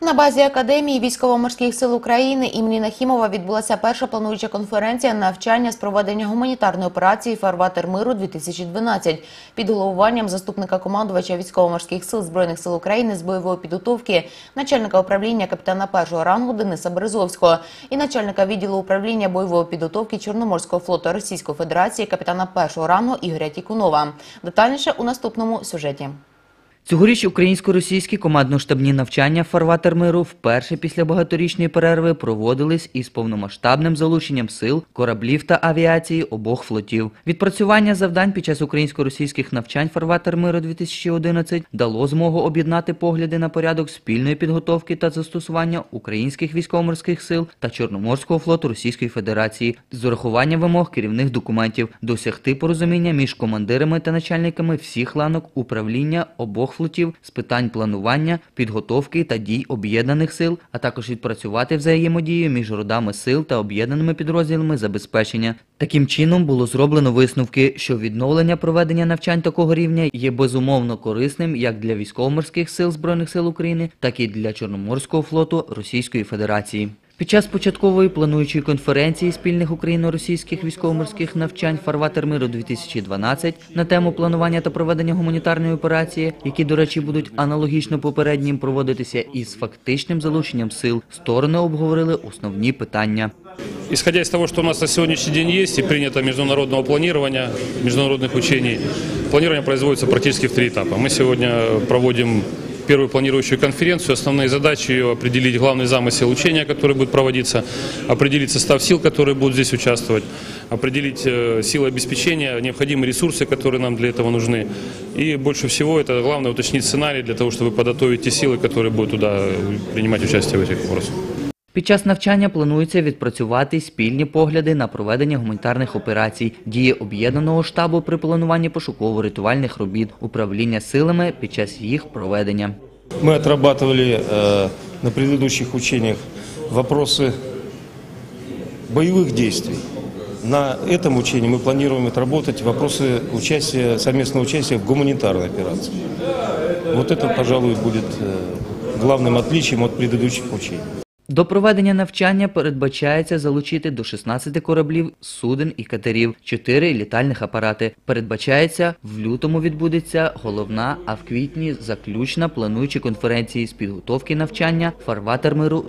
На базі Академії військово-морських сил України імені Нахімова відбулася перша плануюча конференція навчання з проведення гуманітарної операції Фарватер миру 2012 під головуванням заступника командувача військово-морських сил збройних сил України з бойової підготовки, начальника управління капітана першого рангу Дениса Березовського і начальника відділу управління бойової підготовки Чорноморського флоту Російської Федерації капітана першого рангу Ігоря Тікунова. Детальніше у наступному сюжеті. Цьогоріч українсько-російські командно-штабні навчання «Фарватер миру» вперше після багаторічної перерви проводились із повномасштабним залученням сил, кораблів та авіації обох флотів. Відпрацювання завдань під час українсько-російських навчань «Фарватер миру-2011» дало змогу об'єднати погляди на порядок спільної підготовки та застосування українських військово-морських сил та Чорноморського флоту Російської Федерації з урахуванням вимог керівних документів, досягти порозуміння між командирами та начальниками всіх ланок управління обох флотів з питань планування, підготовки та дій об'єднаних сил, а також відпрацювати взаємодію між родами сил та об'єднаними підрозділами забезпечення. Таким чином було зроблено висновки, що відновлення проведення навчань такого рівня є безумовно корисним як для військово-морських сил Збройних сил України, так і для Чорноморського флоту Російської Федерації. Під час початкової плануючої конференції спільних україно-російських військово-морських навчань «Фарватер миру 2012 на тему планування та проведення гуманітарної операції, які, до речі, будуть аналогічно попереднім проводитися із фактичним залученням сил, сторони обговорили основні питання. Исходя из того, что у нас на сегодняшний день есть и принято международного планирования, международных учений, планирование производится практически в три этапа. Мы сегодня проводим первую планирующую конференцию. Основные задачи ее определить главный замысел учения, который будет проводиться, определить состав сил, которые будут здесь участвовать, определить э, силы обеспечения, необходимые ресурсы, которые нам для этого нужны. И больше всего это главное уточнить сценарий для того, чтобы подготовить те силы, которые будут туда э, принимать участие в этих вопросах. Під час навчання планується відпрацювати спільні погляди на проведення гуманітарних операцій, дії об'єднаного штабу при плануванні пошуково-рятувальних робіт, управління силами під час їх проведення. Мы отрабатывали э, на предыдущих учениях вопросы боевых действий. На этом учении мы планируем отработать вопросы участия, совместного участия в гуманитарной операции. Вот это, пожалуй, будет э, главным отличием от предыдущих учений. До проведення навчання передбачається залучити до 16 кораблів, суден і катерів, 4 літальних апарати. Передбачається, в лютому відбудеться головна, а в квітні заключна плануючі конференції з підготовки навчання «Фарватер миру